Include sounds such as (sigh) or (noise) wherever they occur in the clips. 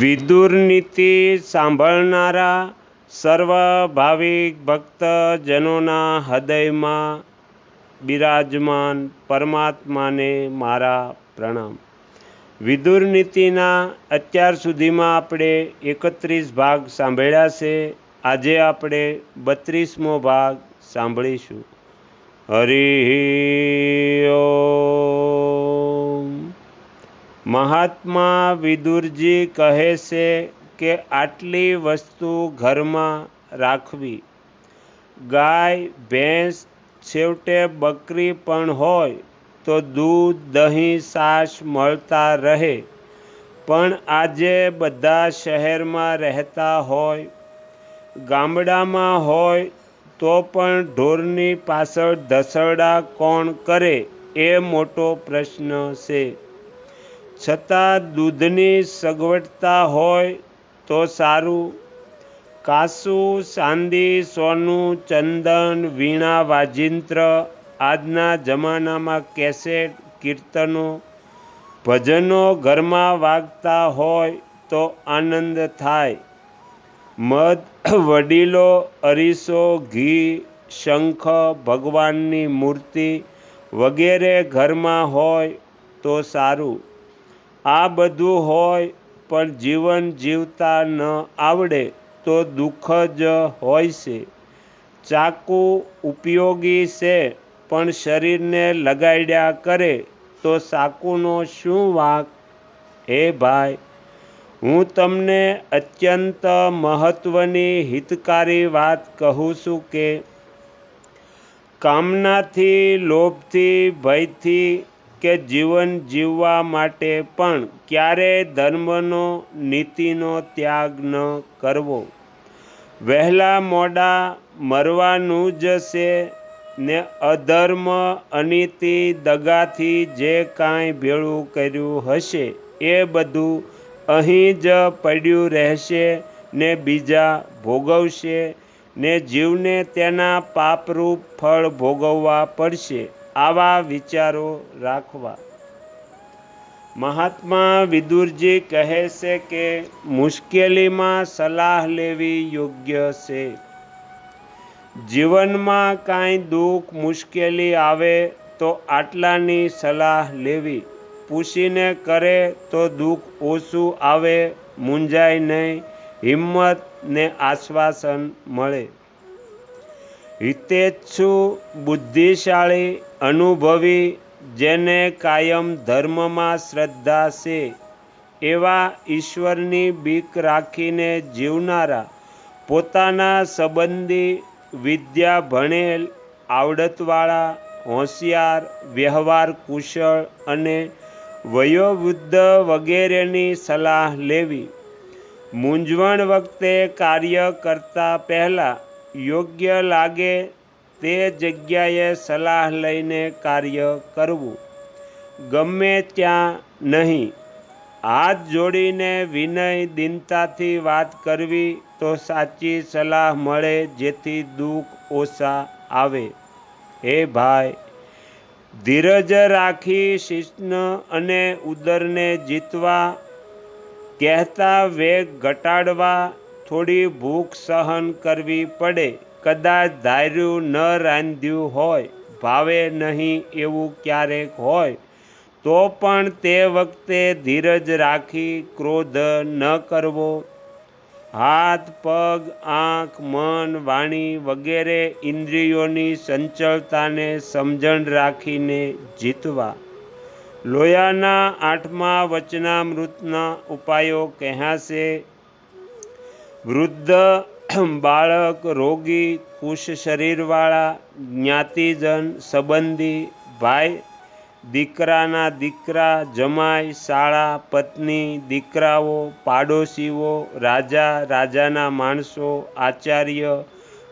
વિદુર નીતિ સાંભળનારા સર્વ ભાવિક ભક્તજનોના હૃદયમાં બિરાજમાન પરમાત્માને મારા પ્રણામ. વિદુર નીતિના અત્યાર સુધીમાં આપણે એકત્રીસ ભાગ સાંભળ્યા છે. આજે આપણે બત્રીસમો ભાગ સાંભળીશું. હરિ મહાત્મા વિદુરજી કહે છે કે આટલી વસ્તુ ઘરમાં રાખવી. ગાય, ભેંસ, છેવટે બકરી પણ હોય તો દૂધ, દહીં સાસ મળતા રહે. પણ આજે બધા શહેરમાં રહેતા હોય, ગામડામાં હોય તો પણ ઢોરની પાછળ ધસરડા કોણ કરે એ મોટો પ્રશ્ન છે. છતાં દૂધની સગવડતા હોય તો સારું. કાસું ચાંદી સોનું, ચંદન, વીણા, વાજિંત્ર આજના જમાનામાં કેસેટ, કીર્તનો, ભજનો ઘરમાં વાગતા હોય તો આનંદ થાય. મધ, વડીલો, અરીસો, ઘી, શંખ, ભગવાનની મૂર્તિ વગેરે ઘરમાં હોય તો સારું. આ બધું હોય, પણ જીવન જીવતા ન આવડે તો દુઃખ જ હોય છે. ચાકુ ઉપયોગી છે, પણ શરીરને લગાડ્યા કરે તો ચાકુનો શું વાંક? હે ભાઈ, હું તમને અત્યંત મહત્ત્વની હિતકારી વાત કહું છું કે, કામનાથી, લોભથી, ભયથી કે જીવન જીવવા માટે પણ ક્યારેય ધર્મનો, નીતિનો ત્યાગ ન કરવો? વહેલા મોડા મરવાનું જ છે ને અધર્મ, અનીતિ દગાથી જે કાંઈ ભેળું કર્યું હશે એ બધું અહીં જ પડ્યું રહેશે ને બીજા ભોગવશે ને જીવને તેના પાપરૂપ ફળ ભોગવવા પડશે. આવા વિચારો રાખવા. મહાત્મા વિદુરજી કહે છે કે મુશ્કેલીમાં સલાહ લેવી યોગ્ય છે. જીવનમાં કાંઈ દુઃખ મુશ્કેલી આવે તો આટલાની સલાહ લેવી. પૂછીને કરે તો દુઃખ ઓછું આવે, મૂંઝાય નહીં, હિંમત ને આશ્વાસન મળે. હિતેચ્છુ બુદ્ધિશાળી અનુભવી જેને કાયમ ધર્મમાં શ્રદ્ધા છે. એવા ઈશ્વરની બીક રાખીને જીવનારા પોતાના સંબંધી વિદ્યા ભણેલ આવડતવાળા, હોશિયાર, વ્યવહાર કુશળ અને વયોવૃદ્ધ વગેરેની સલાહ લેવી. મૂંઝવણ વખતે કાર્ય કરતા પહેલાં યોગ્ય લાગે તે જગ્યાએ સલાહ લઈને કાર્ય કરવું. ગમે ત્યાં નહીં. હાથ જોડીને વિનય દિનતાથી વાત કરવી તો સાચી સલાહ મળે જેથી દુઃખ ઓછા આવે. હે ભાઈ, ધીરજ રાખી શિષ્ણ અને ઉદરને જીતવા, કહેતા વેગ ઘટાડવા થોડી ભૂખ સહન કરવી પડે. કદાચ ધાર્યું ન રાંધ્યું હોય, ભાવે નહીં એવું ક્યારેક હોય, તો પણ તે વખતે ધીરજ રાખી ક્રોધ ન કરવો. હાથ, પગ, આંખ, મન, વાણી વગેરે ઇન્દ્રિયોની સંચળતાને સમજણ રાખીને જીતવા. લોયાના આઠમા વચનામૃતના ઉપાયો કહ્યા છે વૃદ્ધ, (clears throat) બાળક, રોગી, કુશ શરીરવાળા, જ્ઞાતિજન, સંબંધી, ભાઈ, દીકરાના દીકરા, જમાઈ, શાળા, પત્ની, દીકરાઓ, પાડોશીઓ, રાજા, રાજાના માણસો, આચાર્ય,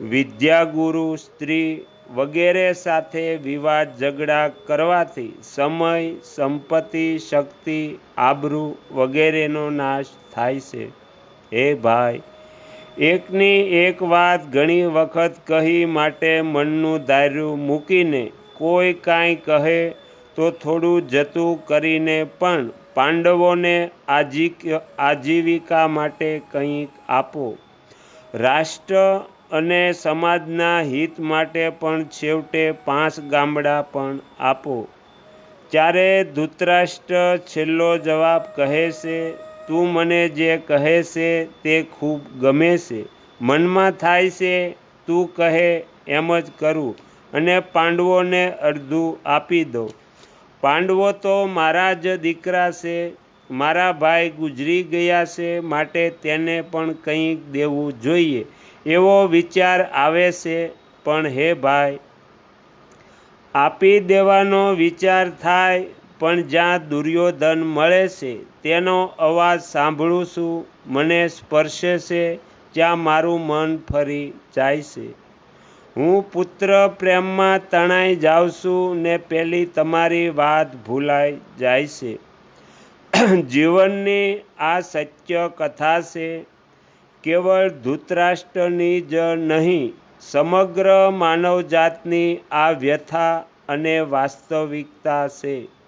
વિદ્યાગુરુ, સ્ત્રી વગેરે સાથે વિવાદ, ઝઘડા કરવાથી સમય, સંપત્તિ, શક્તિ, આબરૂ વગેરેનો નાશ થાય છે. હે ભાઈ એકની એક વાત ઘણી વખત કહી માટે મનનું દાર્યું મૂકીને કોઈ કાંઈ કહે તો થોડું જતું કરીને પણ પાંડવોને આજીક, આજીવિકા માટે કંઈક આપો. રાષ્ટ્ર અને સમાજના હિત માટે પણ છેવટે પાંચ ગામડા પણ આપો. ત્યારે ધૂતરાષ્ટ્ર છેલ્લો જવાબ કહે છે તું મને જે કહે છે તે ખૂબ ગમે છે. મનમાં થાય છે, તું કહે એમ જ કરું અને પાંડવોને અડધું આપી દો પાંડવો તો મારા જ દીકરા છે, મારા ભાઈ ગુજરી ગયા છે માટે તેને પણ કંઈક દેવું જોઈએ એવો વિચાર આવે છે. પણ હે ભાઈ, આપી દેવાનો વિચાર થાય પણ જ્યાં દુર્યોધન મળે છે, તેનો અવાજ સાંભળું છું, મને સ્પર્શે છે, જ્યાં મારું મન ફરી જાય છે. હું પુત્ર પ્રેમમાં તણાઈ જાઉં છું, ને પેલી તમારી વાત ભૂલાઈ જાય છે. જીવનની આ સત્ય કથા છે, કેવળ ધૃતરાષ્ટ્રની જ નહીં, સમગ્ર માનવજાતની આ વ્યથા અને વાસ્તવિકતા છે.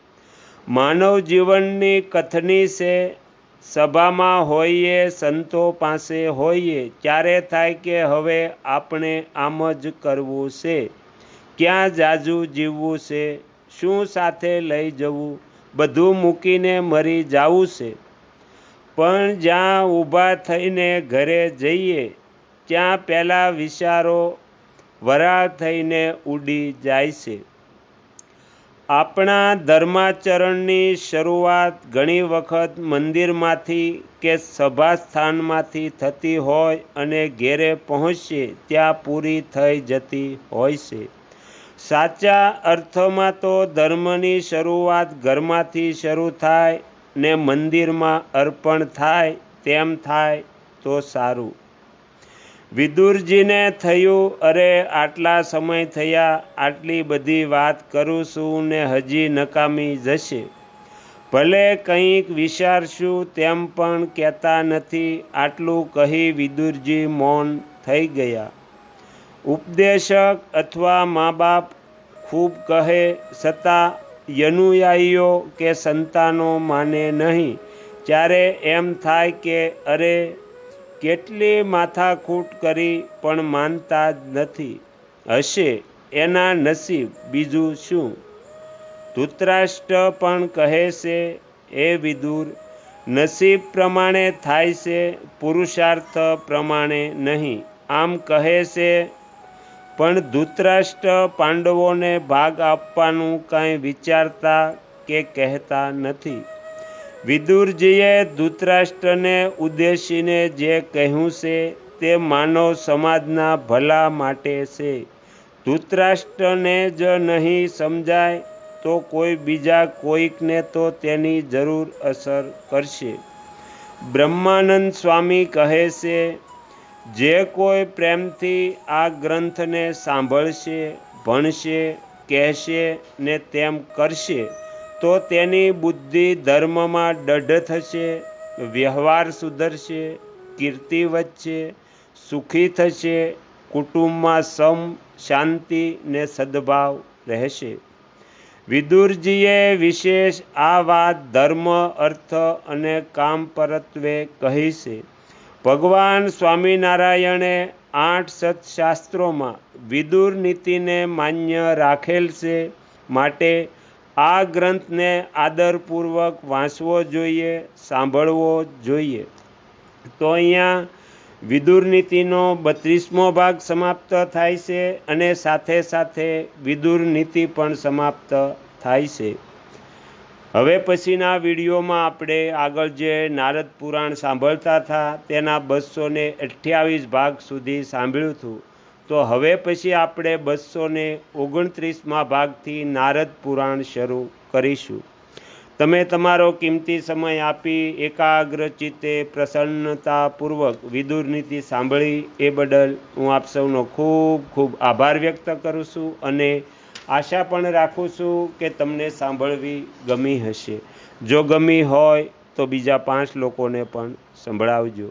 માનવ જીવનની કથની છે, સભામાં હોઈએ, સંતો પાસે હોઈએ ત્યારે થાય કે હવે આપણે આમ જ કરવું છે? ક્યાં જાજુ જીવવું છે? શું સાથે લઈ જવું? બધું મૂકીને મરી જાવું છે. પણ જ્યાં ઊભા થઈને ઘરે જઈએ, ત્યાં પહેલાં વિચારો વરાળ થઈને ઉડી જાય છે. આપણા ધર્માચરણની શરૂઆત ઘણી વખત મંદિરમાંથી કે સભાસ્થાનમાંથી થતી હોય અને ઘેરે પહોંચીએ ત્યાં પૂરી થઈ જતી હોય છે. સાચા અર્થમાં તો ધર્મની શરૂઆત ઘરમાંથી શરૂ થાય ને મંદિરમાં અર્પણ થાય તેમ થાય તો સારું. વિદુરજીને થયું, અરે, આટલા સમય થયા, આટલી બધી વાત કરું છું ને હજી નકામી જશે. ભલે કંઈક વિચારશું તેમ પણ કહેતા નથી, આટલું કહી વિદુરજી મૌન થઈ ગયા. ઉપદેશક અથવા મા બાપ ખૂબ કહે છતાં યનુયાયીઓ કે સંતાનો માને નહીં. ત્યારે એમ થાય કે, અરે કેટલી માથાકૂટ કરી પણ માનતા જ નથી. હશે એના નસીબ બીજું શું? ધૃતરાષ્ટ્ર પણ કહે છે એ વિદુર, નસીબ પ્રમાણે થાય છે, પુરુષાર્થ પ્રમાણે નહીં. આમ કહે છે, પણ ધૃતરાષ્ટ્ર પાંડવોને ભાગ આપવાનું કાંઈ વિચારતા કે કહેતા નથી. વિદુરજીએ ધૃતરાષ્ટ્રને ઉદ્દેશીને જે કહ્યું છે તે માનવ સમાજના ભલા માટે છે. ધૃતરાષ્ટ્રને જ નહીં સમજાય તો કોઈ બીજા કોઈકને તો તેની જરૂર અસર કરશે. બ્રહ્માનંદ સ્વામી કહે છે, જે કોઈ પ્રેમથી આ ગ્રંથને સાંભળશે, ભણશે, કહેશે ને તેમ કરશે તો તેની બુદ્ધિ ધર્મમાં દઢ થશે, વ્યવહાર સુધરશે, કીર્તિ વધશે, સુખી થશે, કુટુંબમાં સમ, શાંતિ ને સદભાવ રહેશે. વિદુરજીએ વિશેષ આ વાત ધર્મ, અર્થ અને કામ પરત્વે કહી છે. ભગવાન સ્વામિનારાયણે આઠ સત્શાસ્ત્રોમાં વિદુર નીતિને માન્ય રાખેલ છે. માટે આ ગ્રંથને આદરપૂર્વક વાંચવો જોઈએ, સાંભળવો જોઈએ. તો અહીંયા વિદુર નીતિનો બત્રીસમો ભાગ સમાપ્ત થાય છે અને સાથે સાથે વિદુર નીતિ પણ સમાપ્ત થાય છે. હવે પછીના વિડીયોમાં આપણે આગળ જે નારદ પુરાણ સાંભળતા હતા તેના બસો ને અઠ્યાવીસ ભાગ સુધી સાંભળ્યું હતું. તો હવે પછી આપણે બસો ને ઓગણત્રીસમાં ભાગથી નારદ પુરાણ શરૂ કરીશું. તમે તમારો કિંમતી સમય આપી એકાગ્ર ચિત્તે પ્રસન્નતાપૂર્વક વિદુર નીતિ સાંભળી એ બદલ હું આપ સૌનો ખૂબ ખૂબ આભાર વ્યક્ત કરું છું અને આશા પણ રાખું છું કે તમને સાંભળવી ગમી હશે. જો ગમી હોય તો બીજા પાંચ લોકોને પણ સંભળાવજો.